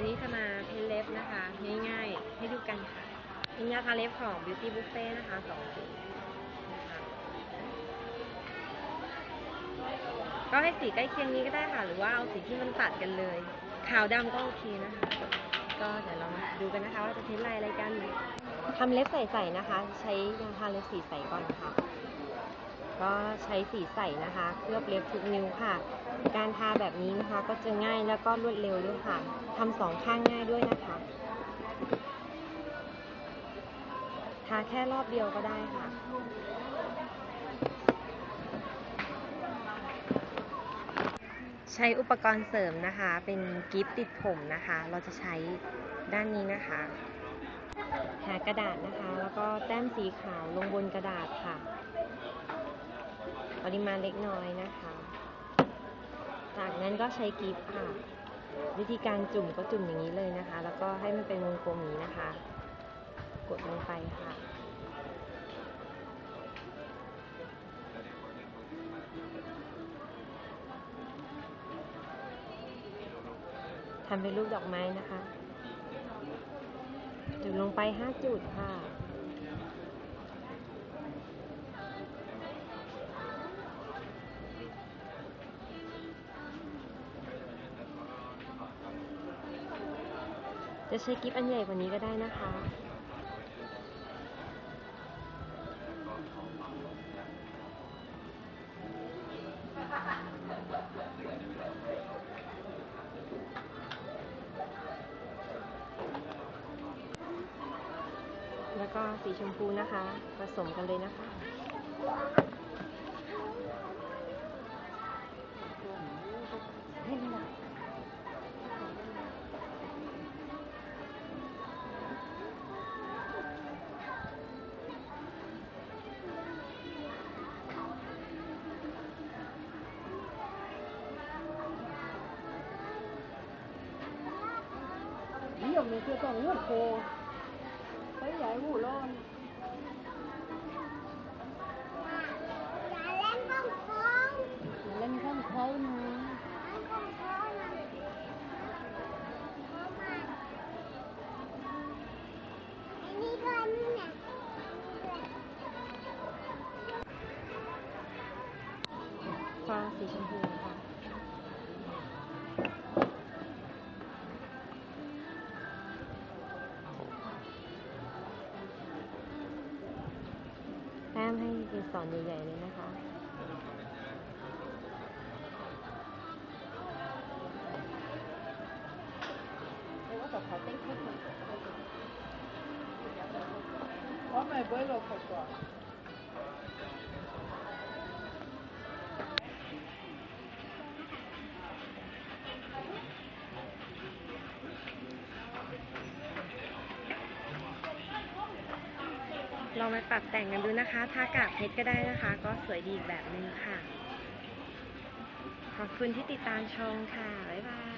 วันนี้จะมาเพ้นเล็บนะคะ ง่ายๆ ให้ดูกันค่ะเป็นยาทาเล็บของ Beauty Buffet นะคะสองสีก็ให้สีใกล้เคียงนี้ก็ได้ค่ะ หรือว่าเอาสีที่มันตัดกันเลย ขาวดำก็โอเคนะคะ ก็เดี๋ยวเรามาดูกันนะคะว่าจะเพ้นลายอะไรกันทำเล็บใสๆนะคะ ใช้ยาทาเล็บสีใสก่อนค่ะ ก็ใช้สีใสนะคะ เคลือบเล็บทุกนิ้วค่ะ การทาแบบนี้นะคะก็จะง่ายแล้วก็รวดเร็วด้วยค่ะทำสองข้างง่ายด้วยนะคะ ทาแค่รอบเดียวก็ได้ค่ะใช้อุปกรณ์เสริมนะคะ เป็นกิฟติดผมนะคะ เราจะใช้ด้านนี้นะคะ หากระดาษนะคะ แล้วก็แต้มสีขาวลงบนกระดาษค่ะ ปริมาณเล็กน้อยนะคะ จากนั้นก็ใช้กิฟต์ค่ะ วิธีการจุ่มก็จุ่มอย่างนี้เลยนะคะ แล้วก็ให้มันเป็นวงกลมนี้นะคะ กดลงไปค่ะทำเป็นรูปดอกไม้นะคะ จุดลงไปห้าจุดค่ะ จะใช้กิฟอันใหญ่กว่านี้ก็ได้นะคะ แล้วก็สีชมพูนะคะ ผสมกันเลยนะคะ nhiều người kia còn nước khô thấy vậy ngủ luôn lên không? Khô mà Hãy subscribe cho kênh Ghiền Mì Gõ Để không bỏ lỡ những video hấp dẫn ต้มให้เป็นสอนใหญ่ ๆ เลยนะคะ 我就靠顶开开。我咪不会落去 ลองไปปรับแต่งกันดูนะคะ ทากากเพชรก็ได้นะคะ ก็สวยดีอีกแบบนึงค่ะ ขอบคุณที่ติดตามชมค่ะ บ๊ายบาย